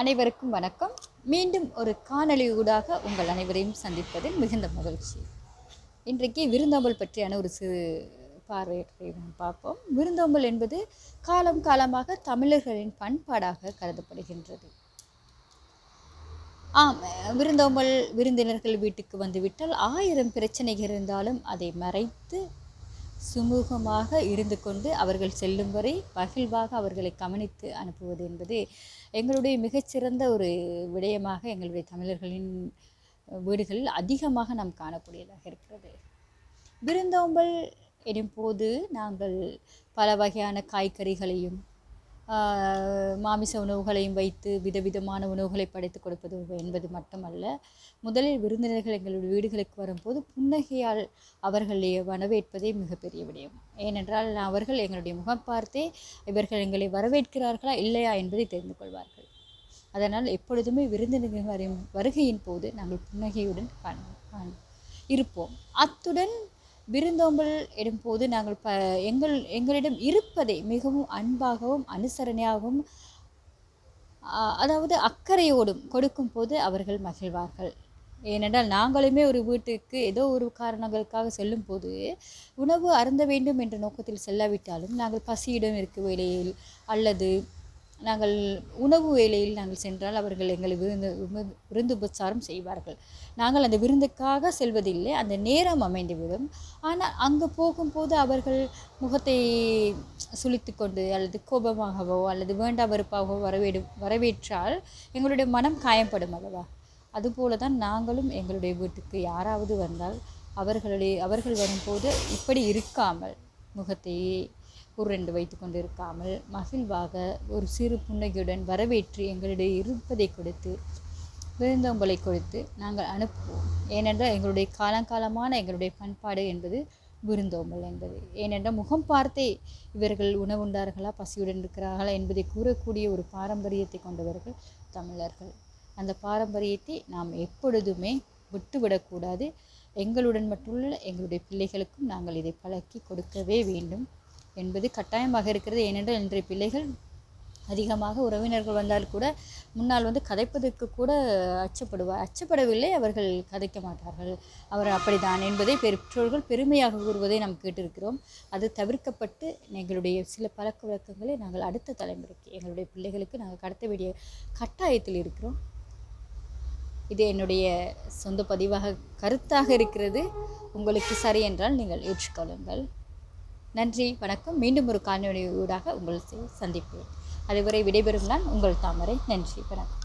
அனைவருக்கும் வணக்கம். மீண்டும் ஒரு காணொளி ஊடாக உங்கள் அனைவரையும் சந்திப்பதில் மிகுந்த மகிழ்ச்சி. இன்றைக்கு விருந்தோம்பல் பற்றியான ஒரு சிறு பார்வையற்றை நாம் பார்ப்போம். விருந்தோம்பல் என்பது காலம் காலமாக தமிழர்களின் பண்பாடாக கருதப்படுகின்றது. ஆம் விருந்தோம்பல் விருந்தினர்கள் வீட்டுக்கு வந்துவிட்டால் ஆயிரம் பிரச்சனைகள் இருந்தாலும் அதை மறைத்து சுமூகமாக இருந்து கொண்டு அவர்கள் செல்லும் வரை மகிழ்வாக அவர்களை கவனித்து அனுப்புவது என்பது எங்களுடைய மிகச்சிறந்த ஒரு விடயமாக எங்களுடைய தமிழர்களின் வீடுகளில் அதிகமாக நாம் காணக்கூடியதாக இருக்கிறது. விருந்தோம்பல் எனும்போது நாங்கள் பல வகையான காய்கறிகளையும் மாமிச உணவுகளையும் வைத்து விதவிதமான உணவுகளை படைத்து கொடுப்பது என்பது மட்டுமல்ல முதலில் விருந்தினர்கள் எங்களுடைய வீடுகளுக்கு வரும்போது புன்னகையால் அவர்களை வரவேற்பதே மிகப்பெரிய விடயம். ஏனென்றால் அவர்கள் எங்களுடைய முகம் பார்த்தே இவர்கள் எங்களை வரவேற்கிறார்களா இல்லையா என்பதை தெரிந்து கொள்வார்கள். அதனால் எப்பொழுதுமே விருந்தினர்கள் வரும் வருகையின் போது நாங்கள் புன்னகையுடன் காண இருப்போம். அத்துடன் விருந்தோம்பல் இடும்போது நாங்கள் ப எங்கள் எங்களிடம் இருப்பதை மிகவும் அன்பாகவும் அனுசரணையாகவும் அதாவது அக்கறையோடும் கொடுக்கும் போது அவர்கள் மகிழ்வார்கள். ஏனென்றால் நாங்களுமே ஒரு வீட்டுக்கு ஏதோ ஒரு காரணங்களுக்காக செல்லும் போது உணவு அருந்த வேண்டும் என்ற நோக்கத்தில் செல்லாவிட்டாலும் நாங்கள் பசியிடம் இருக்கும் வேளையில் அல்லது நாங்கள் உணவு வேலையில் நாங்கள் சென்றால் அவர்கள் எங்களை விருந்து விருந்து- விருந்து உபச்சாரம் செய்வார்கள். நாங்கள் அந்த விருந்துக்காக செல்வதில்லை அந்த நேரம் அமைந்துவிடும். ஆனால் அங்கு போகும்போது அவர்கள் முகத்தை சுழித்து கொண்டு அல்லது கோபமாகவோ அல்லது வேண்டா வெறுப்பாகவோ வரவேடு வரவேற்றால் எங்களுடைய மனம் காயப்படும் அல்லவா? அதுபோல தான் நாங்களும் எங்களுடைய வீட்டுக்கு யாராவது வந்தால் அவர்களுடைய அவர்கள் வரும்போது இப்படி இருக்காமல் முகத்தை உருண்டு வைத்து கொண்டு இருக்காமல் மகிழ்வாக ஒரு சிறு புன்னகையுடன் வரவேற்று எங்களுடைய இருப்பதை கொடுத்து விருந்தோம்பலை கொடுத்து நாங்கள் அனுப்புவோம். ஏனென்றால் எங்களுடைய காலங்காலமான எங்களுடைய பண்பாடு என்பது விருந்தோம்பல் என்பது. ஏனென்றால் முகம் பார்த்தே இவர்கள் உணவுண்டார்களா பசியுடன் இருக்கிறார்களா என்பதை கூறக்கூடிய ஒரு பாரம்பரியத்தை கொண்டவர்கள் தமிழர்கள். அந்த பாரம்பரியத்தை நாம் எப்பொழுதுமே விட்டுவிடக்கூடாது எங்களுடன் மட்டுமல்ல எங்களுடைய பிள்ளைகளுக்கும் நாங்கள் இதை பழக்கி கொடுக்கவே வேண்டும். என்பது கட்டாயமாக இருக்கிறது. ஏனென்றால் இன்றைய பிள்ளைகள் அதிகமாக உறவினர்கள் வந்தால் கூட முன்னால் வந்து கதைப்பதற்கு கூட அச்சப்படுவார் அச்சப்படவில்லை. அவர்கள் கதைக்க மாட்டார்கள். அவர் அப்படித்தான் என்பதை பெற்றோர்கள் பெருமையாக கூறுவதை நாம் கேட்டிருக்கிறோம். அது தவிர்க்கப்பட்டு எங்களுடைய சில பழக்க வழக்கங்களை நாங்கள் அடுத்த தலைமுறைக்கு எங்களுடைய பிள்ளைகளுக்கு நாங்கள் கடத்த வேண்டிய கட்டாயத்தில் இருக்கிறோம். இது என்னுடைய சொந்த பதிவாக கருத்தாக இருக்கிறது. உங்களுக்கு சரி என்றால் நீங்கள் ஏற்றுக்கொள்ளுங்கள். நன்றி வணக்கம். மீண்டும் ஒரு காணொலியூடாக உங்களை சந்திப்பேன். அதுவரை விடைபெறும் நான் உங்கள் தாமரை. நன்றி வணக்கம்.